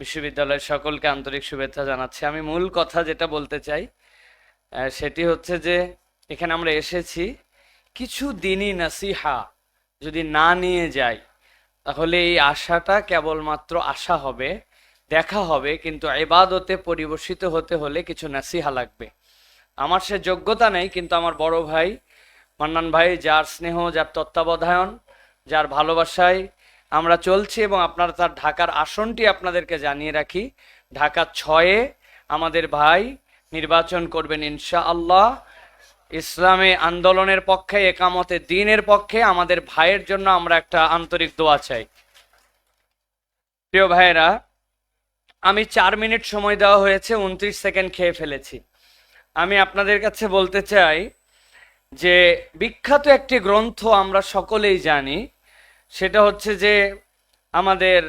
বিশ্ববিদ্যালয়ের সকলকে আন্তরিক শুভেচ্ছা জানাচ্ছি। আমি মূল কথা যেটা বলতে চাই সেটি হচ্ছে যে, এখানে আমরা এসেছি কিছু দিনই নাসিহা যদি না নিয়ে যাই, তাহলে এই আশাটা কেবলমাত্র আশা হবে, দেখা হবে, কিন্তু এবাদতে পরিবেশিত হতে হলে কিছু নাসিহা লাগবে। আমার সে যোগ্যতা নেই, কিন্তু আমার বড় ভাই, মান্নান ভাই, যার স্নেহ, যার তত্ত্বাবধায়ন যার ভালোবাসায় আমরা চলছি এবং আপনারা তার ঢাকার আসনটি আপনাদেরকে জানিয়ে রাখি। ঢাকা ছয়ে আমাদের ভাই নির্বাচন করবেন ইনশা আল্লাহ ইসলামে আন্দোলনের পক্ষে, একামতে দিনের পক্ষে আমাদের ভাইয়ের জন্য আমরা একটা আন্তরিক দোয়া চাই। প্রিয় ভাইয়েরা, আমি চার মিনিট সময় দেওয়া হয়েছে, উনত্রিশ সেকেন্ড খেয়ে ফেলেছি। আমি আপনাদের কাছে বলতে চাই যে, বিখ্যাত একটি গ্রন্থ আমরা সকলেই জানি সেটা হচ্ছে যে আমাদের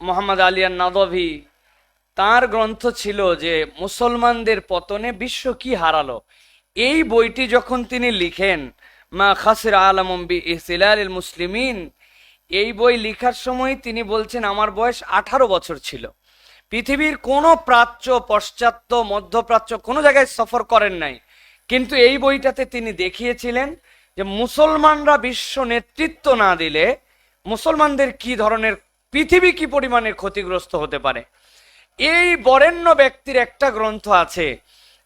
মোহাম্মদ আলিয়ান নাদভি, তার গ্রন্থ ছিল যে মুসলমানদের পতনে বিশ্ব কি হারালো। এই বইটি যখন তিনি লিখেন, মা খাসির আলম বি ইহতিলাল মুসলিমিন, এই বই লিখার সময় তিনি বলছেন, আমার বয়স আঠারো বছর ছিল। পৃথিবীর কোনো প্রাচ্য, পশ্চাত্য, মধ্যপ্রাচ্য কোনো জায়গায় সফর করেন নাই। কিন্তু এই বইটাতে তিনি দেখিয়েছিলেন যে মুসলমানরা বিশ্ব নেতৃত্ব না দিলে মুসলমানদের কি ধরনের পৃথিবী কি পরিমাণে ক্ষতিগ্রস্ত হতে পারে? এই বরেণ্য ব্যক্তির একটা গ্রন্থ আছে,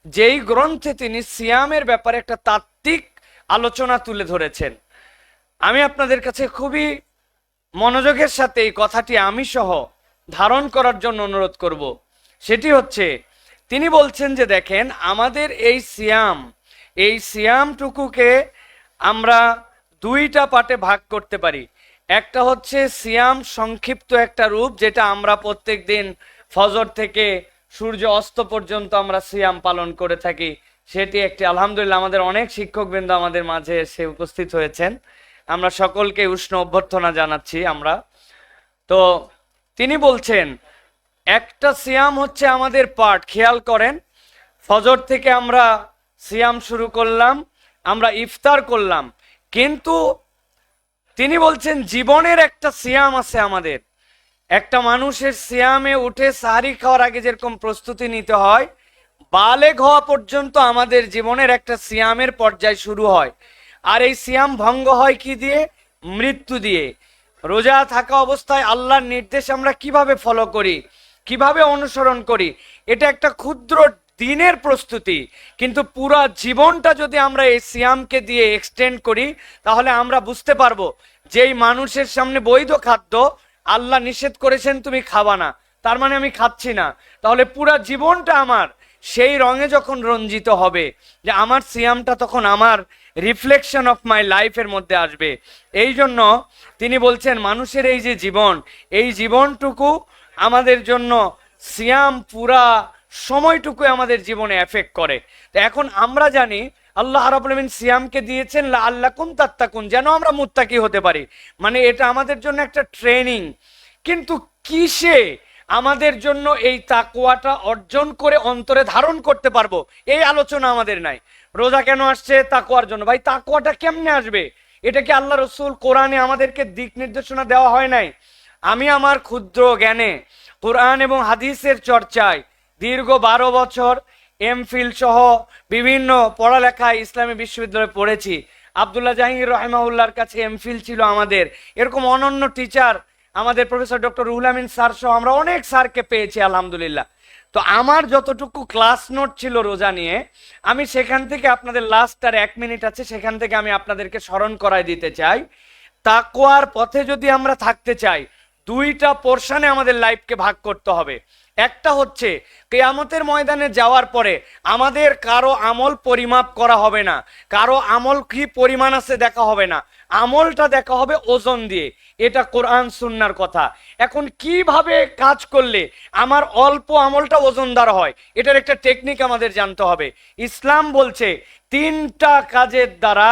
যেই গ্রন্থে তিনি সিয়ামের ব্যাপারে একটা তাত্ত্বিক আলোচনা তুলে ধরেছেন। আমি আপনাদের কাছে খুবই মনোযোগের সাথে এই কথাটি আমি সহ ধারণ করার জন্য অনুরোধ করব। সেটি হচ্ছে, তিনি বলছেন যে দেখেন, আমাদের এই সিয়াম, এই সিয়ামটুকুকে আমরা দুইটা পার্টে ভাগ করতে পারি। একটা হচ্ছে সিয়াম সংক্ষিপ্ত একটা রূপ, যেটা আমরা প্রত্যেক দিন ফজর থেকে সূর্য অস্ত পর্যন্ত আমরা সিয়াম পালন করে থাকি। সেটি একটি, আলহামদুলিল্লাহ, আমাদের অনেক শিক্ষকবৃন্দ আমাদের মাঝে এসে উপস্থিত হয়েছেন। আমরা সকলকে উষ্ণ অভ্যর্থনা জানাচ্ছি আমরা। তো তিনি বলছেন, একটা সিয়াম হচ্ছে আমাদের পাঠ, খেয়াল করেন। ফজর থেকে আমরা সিয়াম শুরু করলাম, আমরা ইফতার করলাম। কিন্তু তিনি বলছেন, জীবনের একটা সিয়াম আছে আমাদের। একটা মানুষের সিয়ামে উঠে সাহারি খাওয়ার আগে যেরকম প্রস্তুতি নিতে হয়, বালেগ হওয়া পর্যন্ত আমাদের জীবনের একটা সিয়ামের পর্যায় শুরু হয়। আর এই সিয়াম ভঙ্গ হয় কি দিয়ে? মৃত্যু দিয়ে। রোজা থাকা অবস্থায় আল্লাহর নির্দেশ আমরা কীভাবে ফলো করি? কীভাবে অনুসরণ করি? এটা একটা ক্ষুদ্র দিনের প্রস্তুতি, কিন্তু পুরা জীবনটা যদি আমরা এই সিয়ামকে দিয়ে এক্সটেন্ড করি, তাহলে আমরা বুঝতে পারব যেই মানুষের সামনে বৈধ খাদ্য আল্লাহ নিষেধ করেছেন, তুমি খাবা না। তার মানে আমি খাচ্ছি না। তাহলে পুরা জীবনটা আমার সেই রঙে যখন রঞ্জিত হবে, যে আমার সিয়ামটা তখন আমার রিফ্লেকশন অফ মাই লাইফের মধ্যে আসবে। এই জন্য তিনি বলছেন, মানুষের এই যে জীবন, এই জীবনটুকু আমাদের জন্য সিয়াম পুরা সময়টুকু আমাদের জীবনে এফেক্ট করে। তো এখন আমরা জানি, আল্লাহ রাবুল আলমিন সিয়ামকে দিয়েছেন আল্লাহ কুন তাত্তাকুন, যেন আমরা মুত্তাকি হতে পারি। মানে এটা আমাদের জন্য একটা ট্রেনিং কিন্তু কিসে আমাদের জন্য এই তাকুয়াটা অর্জন করে অন্তরে ধারণ করতে পারব? এই আলোচনা আমাদের নাই। রোজা কেন আসছে? তাকুয়ার জন্য। ভাই তাকুয়াটা কেমনে আসবে? এটা কি আল্লাহ রসুল কোরআনে আমাদেরকে দিক নির্দেশনা দেওয়া হয় নাই? আমি আমার ক্ষুদ্র জ্ঞানে কোরআন এবং হাদিসের চর্চায় দীর্ঘ বারো বছর এমফিল সহ বিভিন্ন পড়ালেখায় ইসলামী বিশ্ববিদ্যালয়ে পড়েছি। আবদুল্লাহ জাহাঙ্গীর রহমাউল্লাহর কাছে এমফিল ছিল আমাদের। এরকম অনন্য টিচার আমাদের professor doctor Ruhul Amin sir সহ আমরা অনেক স্যারকে পেয়েছি, আলহামদুলিল্লাহ। তো আমার যতটুকু ক্লাস নোট ছিল রোজা নিয়ে, আমি সেখান থেকে আপনাদের লাস্ট আর এক মিনিট আছে, সেখান থেকে আমি আপনাদেরকে স্মরণ করাই দিতে চাই। তাকোয়ার পথে যদি আমরা থাকতে চাই, দুইটা পোর্শনে আমাদের লাইফকে ভাগ করতে হবে। একটা হচ্ছে, কেয়ামতের ময়দানে যাওয়ার পরে আমাদের কারও আমল পরিমাপ করা হবে না, কারও আমল কি পরিমাণ আছে দেখা হবে না, আমলটা দেখা হবে ওজন দিয়ে, এটা কোরআন সুন্নার কথা। এখন কীভাবে কাজ করলে আমার অল্প আমলটা ওজনদার হয়, এটার একটা টেকনিক আমাদের জানতে হবে। ইসলাম বলছে, তিনটা কাজের দ্বারা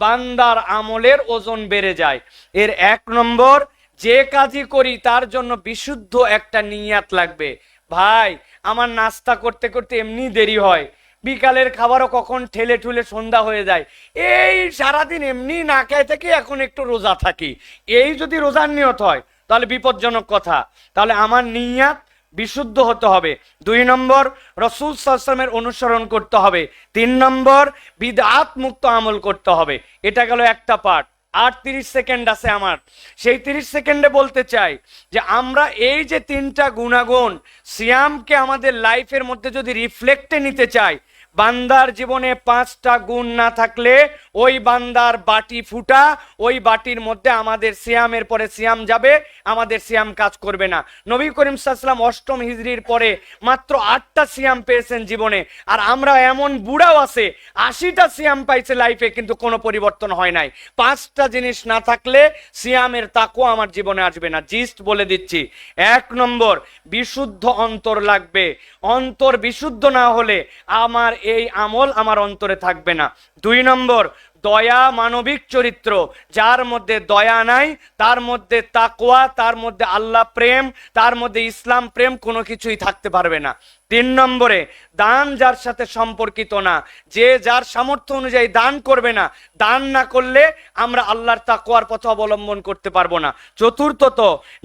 বান্দার আমলের ওজন বেড়ে যায়। এর এক নম্বর যে কাজই করি, তার জন্য বিশুদ্ধ একটা নিয়াত লাগবে। ভাই, আমার নাস্তা করতে করতে এমনি দেরি হয়। বিকালের খাবারও কখন ঠেলে ঠুলে সন্ধ্যা হয়ে যায়। এই সারাদিন এমনি না খেয়ে থেকে এখন একটু রোজা থাকি। এই যদি রোজার নিয়ত হয়, তাহলে বিপজ্জনক কথা। তাহলে আমার নিয়াত বিশুদ্ধ হতে হবে। দুই নম্বর, রসুল সাল্লামের অনুসরণ করতে হবে। তিন নম্বর, বিদআত মুক্ত আমল করতে হবে। এটা গেল একটা পার্ট আর তিরিশ সেকেন্ড আছে আমার। সেই তিরিশ সেকেন্ডে বলতে চাই যে আমরা এই যে তিনটা গুণাগুণ সিয়ামকে আমাদের লাইফের মধ্যে যদি রিফ্লেক্টে নিতে চাই, বান্দার জীবনে পাঁচটা গুণ না থাকলে ওই বান্দার বাটি ফুটা, ওই বাটির মধ্যে আমাদের সিয়ামের পরে সিয়াম যাবে, আমাদের সিয়াম কাজ করবে না। নবী করিম সাল্লাম অষ্টম হিজড়ির পরে মাত্র আটটা সিয়াম পেয়েছেন জীবনে, আর আমরা এমন বুড়াও আছে, আশিটা সিয়াম পাইছে লাইফে কিন্তু কোনো পরিবর্তন হয় নাই। পাঁচটা জিনিস না থাকলে সিয়ামের তাকও আমার জীবনে আসবে না। জিস্ট বলে দিচ্ছি। এক নম্বর, বিশুদ্ধ অন্তর লাগবে। অন্তর বিশুদ্ধ না হলে আমার এই আমল আমার অন্তরে থাকবে না। দুই নম্বর, দয়া মানবিক চরিত্র। যার মধ্যে দয়া নাই, তার মধ্যে তাকওয়া, তার মধ্যে আল্লাহ প্রেম, তার মধ্যে ইসলাম প্রেম কোনো কিছুই থাকতে পারবে না। তিন নম্বরে, দান যার সাথে সম্পর্কিত না। যে যার সামর্থ্য অনুযায়ী দান করবে না, দান না করলে আমরা আল্লাহর তাকওয়ার পথ অবলম্বন করতে পারব না। চতুর্থত,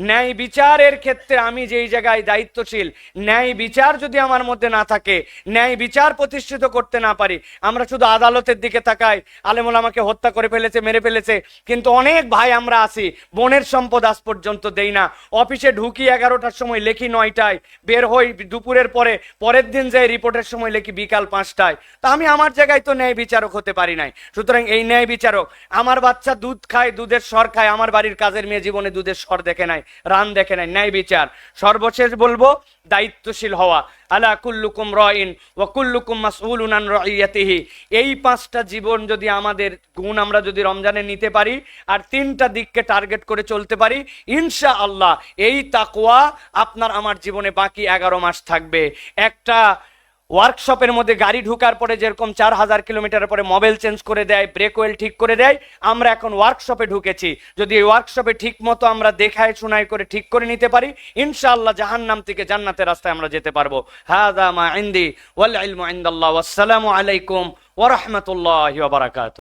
ন্যায় বিচারের ক্ষেত্রে আমি যেই জায়গায় দায়িত্বশীল, ন্যায় বিচার যদি আমার মধ্যে না থাকে, ন্যায় বিচার প্রতিষ্ঠিত করতে না পারি, আমরা শুধু আদালতের দিকে তাকাই, আলেমুল আমাকে হত্যা করে ফেলেছে, মেরে ফেলেছে, কিন্তু অনেক ভাই আমরা আছি, বোনের সম্পদ আজ পর্যন্ত দেই না। অফিসে ঢুকি এগারোটার সময়, লেখি নয়টায়, বের হই দুপুরের পরে পরের দিন যাই রিপোর্টের সময় লেখি বিকাল পাঁচটায়, তা আমি আমার জায়গায় তো ন্যায় বিচারক হতে পারি নাই। সুতরাং এই ন্যায় বিচারক, আমার বাচ্চা দুধ খায়, দুধের স্বর খায়, আমার বাড়ির কাজের মেয়ে জীবনে দুধের স্বর দেখে নাই, রান দেখে নাই, ন্যায় বিচার। সর্বশেষ বলব দায়িত্বশীল হওয়া। আলা কুল্লুকুম রইন ওয়া কুল্লুকুম মাসউলুন আন রাইয়াতিহি। এই পাঁচটা জীবন যদি আমাদের গুণ আমরা যদি রমজানে নিতে পারি, আর তিনটা দিককে টার্গেট করে চলতে পারি ইনশা আল্লাহ এই তাকওয়া আপনার আমার জীবনে বাকি এগারো মাস থাকবে। একটা ওয়ার্কশপের মধ্যে গাড়ি ঢুকার পরে যেরকম চার হাজার কিলোমিটার পরে মোবাইল চেঞ্জ করে দেয় ব্রেক ওয়েল ঠিক করে দেয়, আমরা এখন ওয়ার্কশপে ঢুকেছি। যদি এই ওয়ার্কশপে ঠিক মতো আমরা দেখায় শোনায় করে ঠিক করে নিতে পারি, ইনশাআল্লাহ জাহান নাম থেকে জান্নাতের রাস্তায় আমরা যেতে পারব। হাদা মা ইন্দি, ওয়াল ওয়াসসালামু আলাইকুম ওরহমতুল্লাহ বারাকাতুহু।